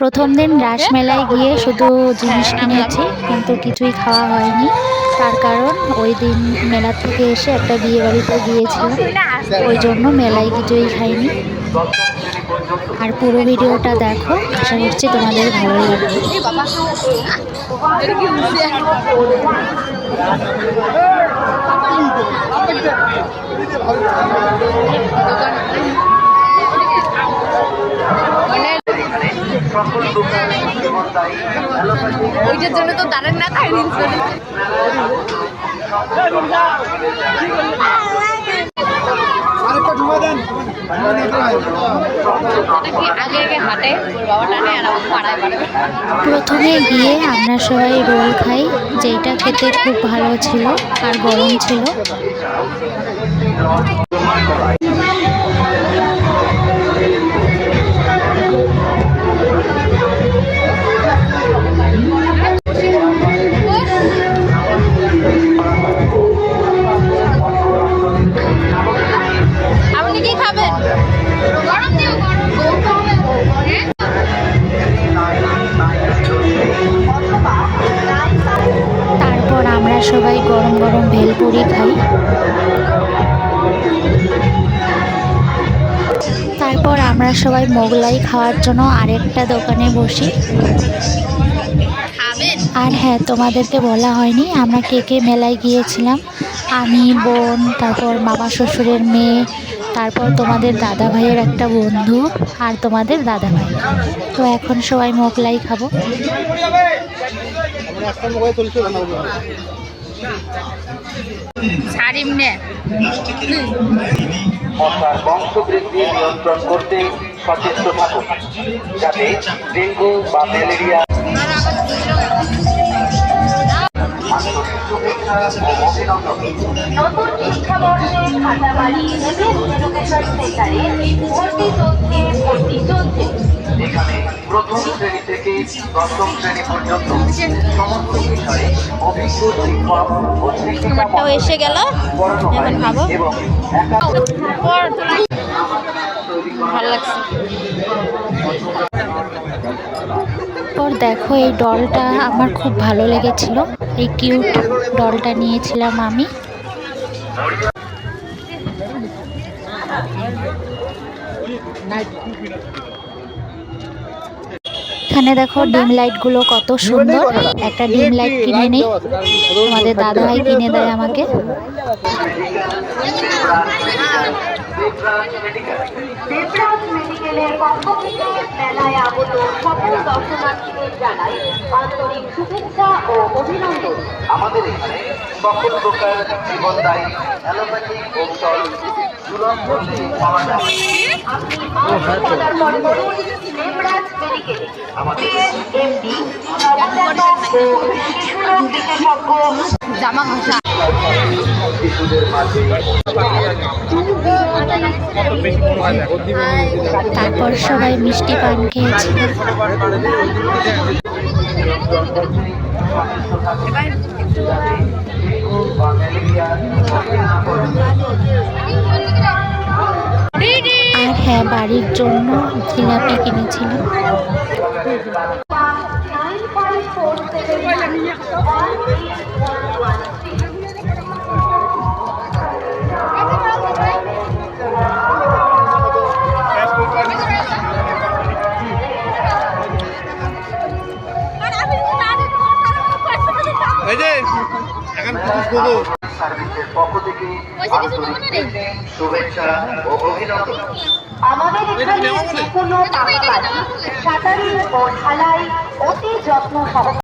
প্রথম দিন রাসমেলায় গিয়ে শুধু জিনিস কিনেছি, কিন্তু কিছুই খাওয়া হয়নি। তার কারণ ওই দিন মেলা থেকে এসে একটা বিয়ে বাড়িতে গিয়েছিলাম। ওই জন্য মেলায় কিছুই খাইনি। আর পুরো ভিডিওটা দেখো, আশা করছি তোমাদের ভালো লাগবে। ওইটার জন্য তো দাঁড়ান না তাই আরেকটা ঢুকা দেন। প্রথমে গিয়ে আমরা সবাই রোল খাই যেটা খেতে খুব ভালো ছিল আর গরম ছিল। গরম গরম ভেলপুরি খাই। তারপর আমরা সবাই মোগলাই খাওয়ার জন্য আরেকটা দোকানে বসি। খাবেন? আর হ্যাঁ তোমাদেরকে বলা হয়নি আমরা কে কে মেলায় গিয়েছিলাম? আমি বোন তারপর মামা শ্বশুরের মেয়ে তারপর তোমাদের দাদা ভাইয়ের একটা বন্ধু আর তোমাদের দাদা ভাই। তো এখন সবাই মোগলাই খাব। মশার বংশবৃদ্ধি নিয়ন্ত্রণ করতে সচেষ্ট থাকুন যাতে ডেঙ্গু বা ম্যালেরিয়া নতুন শিক্ষাবর্ষে খাতাবাড়ি এমএস এডুকেশন সেন্টারে ভর্তি চলছে ভর্তি চলছে এখানে প্রথম শ্রেণি থেকে দশম শ্রেণি পর্যন্ত সমস্ত বিষয়ে অভিজ্ঞ শিক্ষক ও শিক্ষিকা আমারটাও এসে গেল। এখন খাব এবং ভালো লাগছে। পর দেখো এই ডলটা আমার খুব ভালো লেগেছিল। এই কিউট ডলটা নিয়েছিলাম আমি। এখানে দেখো ডিম লাইটগুলো কত সুন্দর। একটা ডিম লাইট কিনে নেই। আমাদের দাদাভাই কিনে দেয় আমাকে। মেডিকেলের পক্ষ থেকে মেলায় আগত সকল দর্শনার্থীদের জানাই আন্তরিক শুভেচ্ছা ও অভিনন্দন। আমাদের এখানে সকল প্রকার জীবনদায়ী অ্যালোপ্যাথিক ঔষধ সুলভ মূল্যে পাওয়া যায়। আপনি আজ অর্ডার করুন মেডিকেলে আমাদের এমডি নবজাতক ও শিশুরোগ বিশেষজ্ঞ। জামা ঘষা। শিশুদের মাঝে তারপর সবাই মিষ্টি পান খেয়েছিল আর হ্যাঁ বাড়ির জন্য জিলাপি কিনেছিলাম এই যে এখন খুবই সার্ভিসের পক্ষ থেকে শুভেচ্ছা ও অভিনন্দন আমাদের এখানে যে কোনো সাঁতারি ও ঢালাই অতি যত্ন সহকারে